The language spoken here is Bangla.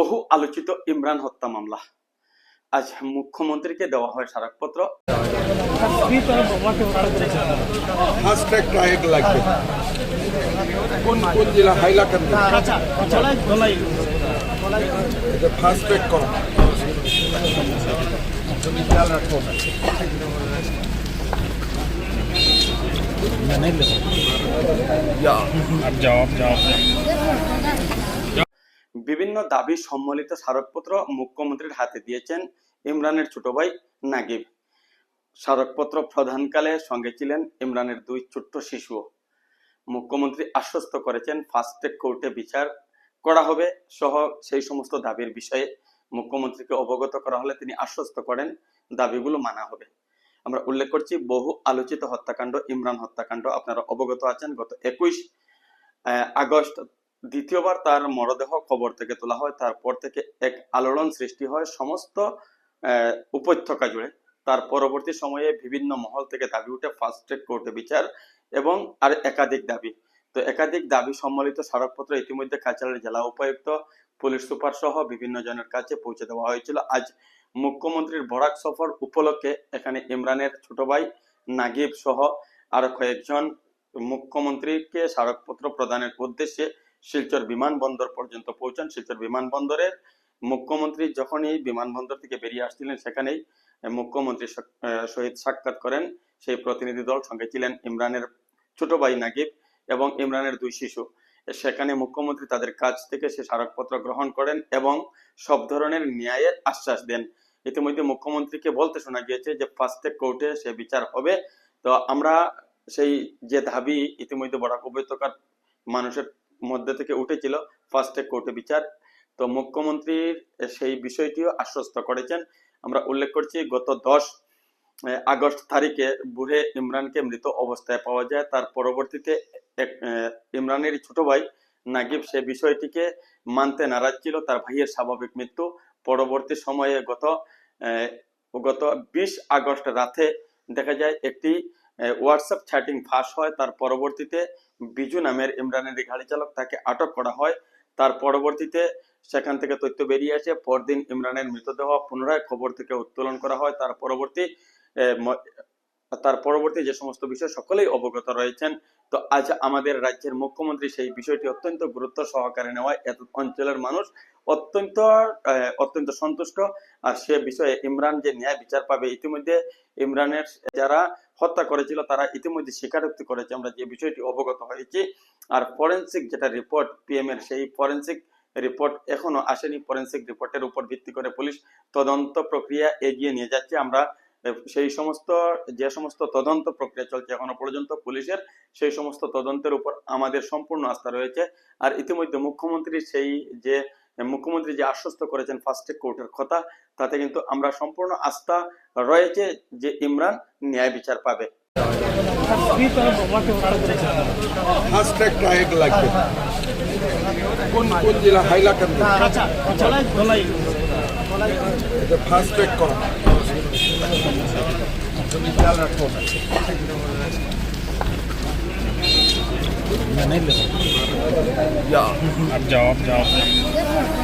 বহু আলোচিত ইমরান হত্যা মামলা। আজ মুখ্যমন্ত্রীকে দেওয়া হয় স্মারকপত্র। ফার্স্ট ট্র্যাক বিভিন্ন দাবি সম্মিলিত স্মারকপত্র মুখ্যমন্ত্রীর হাতে দিয়েছেন ইমরানের ছোট ভাই নাগিব। স্মারকপত্র প্রদানকালে সঙ্গে ছিলেন ইমরানের দুই ছোট্ট শিশুও মুখ্যমন্ত্রী আশ্বস্ত করেছেন ফাস্ট ট্র্যাক কোর্টে বিচার করা হবে সহ সেই সমস্ত দাবির বিষয়ে মুখ্যমন্ত্রীকে অবগত করা হলে তিনি আশ্বস্ত করেন দাবিগুলো মানা হবে। আমরা উল্লেখ করছি, বহু আলোচিত হত্যাকাণ্ড, ইমরান হত্যাকাণ্ড আপনারা অবগত আছেন। গত একুশ আগস্ট দ্বিতীয়বার তার মরদেহ কবর থেকে তোলা হয়। তারপর থেকে এক আলোড়ন সৃষ্টি হয় সমস্ত উপত্যকা জুড়ে। তার পরবর্তী সময়ে বিভিন্ন মহল থেকে দাবি উঠে ফাস্ট ট্র্যাক কোর্টে বিচার এবং আর একাধিক দাবি। তো একাধিক দাবি সম্মিলিত স্মারকপত্র ইতিমধ্যে কাছাড়ের জেলা উপায়ুক্ত, পুলিশ সুপার সহ বিভিন্ন জনের কাছে পৌঁছে দেওয়া হয়েছিল। আজ মুখ্যমন্ত্রীর বরাক সফর উপলক্ষে এখানে ইমরানের ছোট ভাই নাগিব সহ আরও কয়েকজন মুখ্যমন্ত্রীকে স্মারকপত্র প্রদানের উদ্দেশ্যে শিলচর বিমানবন্দর পর্যন্ত পৌঁছান। শিলচর বিমানবন্দরের মুখ্যমন্ত্রী যখনই বিমানবন্দর থেকে বেরিয়ে আসছিলেন, সেখানেই মুখ্যমন্ত্রী সহিত সাক্ষাৎ করেন। সেই প্রতিনিধি দল সঙ্গে ছিলেন ইমরানের ছোট ভাই নাগিব এবং ইমরানের দুই শিশু। সেখানে মুখ্যমন্ত্রী তাদের কাছ থেকে সে স্মারকপত্র গ্রহণ করেন এবং সব ধরনের ন্যায়ের আশ্বাস দেন। ইতিমধ্যে মুখ্যমন্ত্রীকে বলতে শোনা গিয়েছে যে, ফার্স্ট কোর্টে সে বিচার হবে। তো আমরা সেই যে দাবি ইতিমধ্যে বরাক উপত্যকার মানুষের মধ্যে থেকে উঠেছিল ফার্স্ট কোর্টে বিচার। তো মুখ্যমন্ত্রীর সেই বিষয়টিও আশ্বস্ত করেছেন। আমরা উল্লেখ করছি, গত দশ আগস্ট তারিখে বুড়ে ইমরানকে মৃত অবস্থায় পাওয়া যায়। তার পরবর্তীতে ইমরানের ছোট ভাই নাগিব সে বিষয়টিকে মানতে নারাজ ছিল। তার ভাইয়ের স্বাভাবিক মৃত্যু। পরবর্তী সময়ে গত গত বিশ আগস্ট রাতে দেখা যায়, একটি হোয়াটসঅ্যাপ চ্যাটিং ফাঁস হয়। তার পরবর্তীতে বিজু নামের ইমরানের গাড়ি চালক তাকে আটক করা হয়। তার পরবর্তীতে সেখান থেকে তথ্য বেরিয়ে আসে। পরদিন ইমরানের মৃতদেহ পুনরায় খবর থেকে উত্তোলন করা হয়। তার পরবর্তী তার পরবর্তী যে সমস্ত বিষয়, সকলেই অবগত রয়েছেন। তো আজ আমাদের রাজ্যের মুখ্যমন্ত্রী সেই বিষয়টি অত্যন্ত গুরুত্ব সহকারে নেওয়ায় এত অঞ্চলের মানুষ অত্যন্ত অত্যন্ত সন্তুষ্ট। আর সে বিষয়ে ইমরান যে ন্যায় বিচার পাবে, ইতিমধ্যে ইমরানের যারা হত্যা করেছিল, তারা ইতিমধ্যে স্বীকারোক্তি করেছে। আমরা যে বিষয়টি অবগত হয়েছি, আর ফরেন্সিক যেটা রিপোর্ট পিএম এর সেই ফরেন্সিক রিপোর্ট এখনও আসেনি। ফরেন্সিক রিপোর্টের উপর ভিত্তি করে পুলিশ তদন্ত প্রক্রিয়া এগিয়ে নিয়ে যাচ্ছে। আমরা সেই সমস্ত, যে সমস্ত তদন্ত প্রক্রিয়া চলছে এখনও পর্যন্ত পুলিশের, সেই সমস্ত তদন্তের উপর আমাদের সম্পূর্ণ আস্থা রয়েছে। আর ইতিমধ্যে মুখ্যমন্ত্রী সেই যে হ্যাঁ, মুখ্যমন্ত্রী যে আশ্বস্ত করেছেন ফার্স্ট ট্র্যাক কোর্টের কথা তাতে কিন্তু আমরা সম্পূর্ণ আস্থা রয়েছে যে ইমরান ন্যায় বিচার পাবে। ফার্স্ট ট্র্যাক লাগবে। জবাব জবাব Thank you.